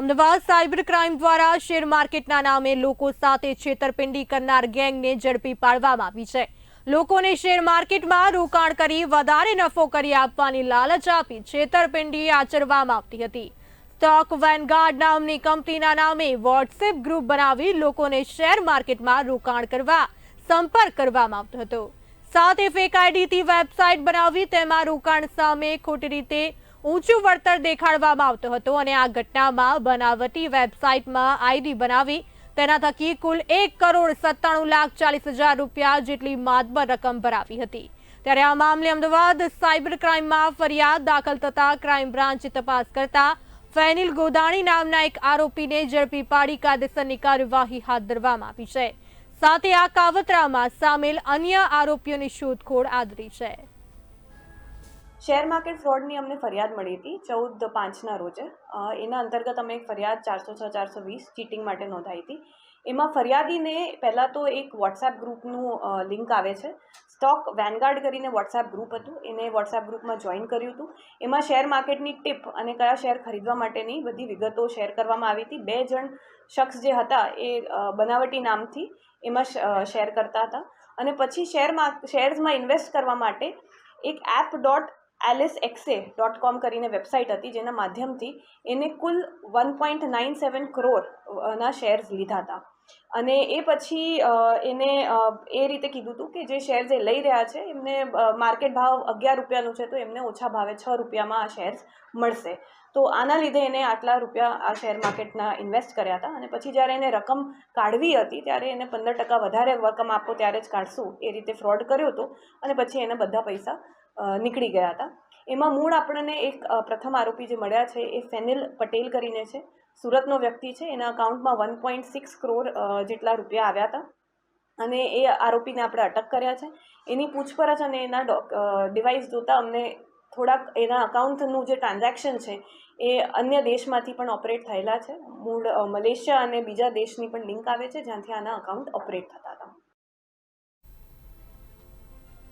Ahmedabad cyber crime દ્વારા share માર્કેટના નામે લોકો સાથે છેતરપિંડી કરનાર ગેંગને ઝડપી પાડવામાં આવી છે. લોકોને શેર માર્કેટમાં રોકાણ કરી વધારે નફો કરી આપવાની લાલચ આપી છેતરપિંડી આચરવામાં આવતી હતી. સ્ટોક વેનગાર્ડ નામની કંપનીના નામે વોટ્સએપ ગ્રુપ બનાવી લોકોને શેર માર્કેટમાં રોકાણ કરવા સંપર્ક કરવામાં આવતો હતો. સાથે ફેક આઈડીથી વેબસાઇટ બનાવી તેમાં રોકાણ સામે ખોટી રીતે ઊંચું વળતર દેખાડવામાં આવતો હતો અને આ ઘટનામાં બનાવટી વેબસાઇટમાં આઈડી બનાવી તેના થકી કુલ એક કરોડ સત્તાણું લાખ ચાલીસ હજાર રૂપિયા જેટલી માતબર રકમ ભરાવી હતી. ત્યારે આ મામલે અમદાવાદ સાયબર ક્રાઇમમાં ફરિયાદ દાખલ થતા ક્રાઇમ બ્રાન્ચે તપાસ કરતા ફેનિલ ગોદાણી નામના એક આરોપીને ઝડપી પાડી કાયદેસરની કાર્યવાહી હાથ ધરવામાં આવી છે. સાથે આ કાવતરામાં સામેલ અન્ય આરોપીઓની શોધખોળ આદરી છે. શેર માર્કેટ ફ્રોડની અમને ફરિયાદ મળી હતી ચૌદ પાંચના રોજે. એના અંતર્ગત અમે એક ફરિયાદ ચારસો છ, ચારસો વીસ ચીટિંગ માટે નોંધાઈ હતી. એમાં ફરિયાદીને પહેલાં તો એક વોટ્સએપ ગ્રુપનું લિંક આવે છે. સ્ટોક વેનગાર્ડ કરીને વોટ્સએપ ગ્રુપ હતું. એને વોટ્સએપ ગ્રુપમાં જોઈન કર્યું હતું. એમાં શેર માર્કેટની ટિપ અને કયા શેર ખરીદવા માટેની બધી વિગતો શેર કરવામાં આવી હતી. બે જણ શખ્સ જે હતા એ બનાવટી નામથી એમાં શેર કરતા હતા. અને પછી શેરમાં શેર્સમાં ઇન્વેસ્ટ કરવા માટે એક એપ ડોટ એલિસ એક્સે ડોટ કોમ કરીને વેબસાઇટ હતી, જેના માધ્યમથી એને કુલ વન પોઈન્ટ નાઇન સેવન કરોડના શેર્સ લીધા હતા. અને એ પછી એને એ રીતે કીધું હતું કે જે શેર્સ એ લઈ રહ્યા છે, એમને માર્કેટ ભાવ અગિયાર રૂપિયાનું છે, તો એમને ઓછા ભાવે છ રૂપિયામાં આ શેર્સ મળશે. તો આના લીધે એને આટલા રૂપિયા આ શેર માર્કેટના ઇન્વેસ્ટ કર્યા હતા. અને પછી જ્યારે એને રકમ કાઢવી હતી, ત્યારે એને પંદર ટકા વધારે રકમ આપો ત્યારે જ કાઢશું, એ રીતે ફ્રોડ કર્યો હતો. અને પછી એને બધા પૈસા નીકળી ગયા હતા. એમાં મૂળ આપણને એક પ્રથમ આરોપી જે મળ્યા છે એ ફેનિલ પટેલ કરીને છે. સુરતનો વ્યક્તિ છે. એના અકાઉન્ટમાં વન પોઈન્ટ સિક્સ કરોડ જેટલા રૂપિયા આવ્યા હતા. અને એ આરોપીને આપણે અટક કર્યા છે. એની પૂછપરછ અને એના ડિવાઇસ જોતાં અમને થોડાક એના અકાઉન્ટનું જે ટ્રાન્ઝેક્શન છે એ અન્ય દેશમાંથી પણ ઓપરેટ થયેલા છે. મૂળ મલેશિયા અને બીજા દેશની પણ લિંક આવે છે, જ્યાંથી આના અકાઉન્ટ ઓપરેટ થતા હતા.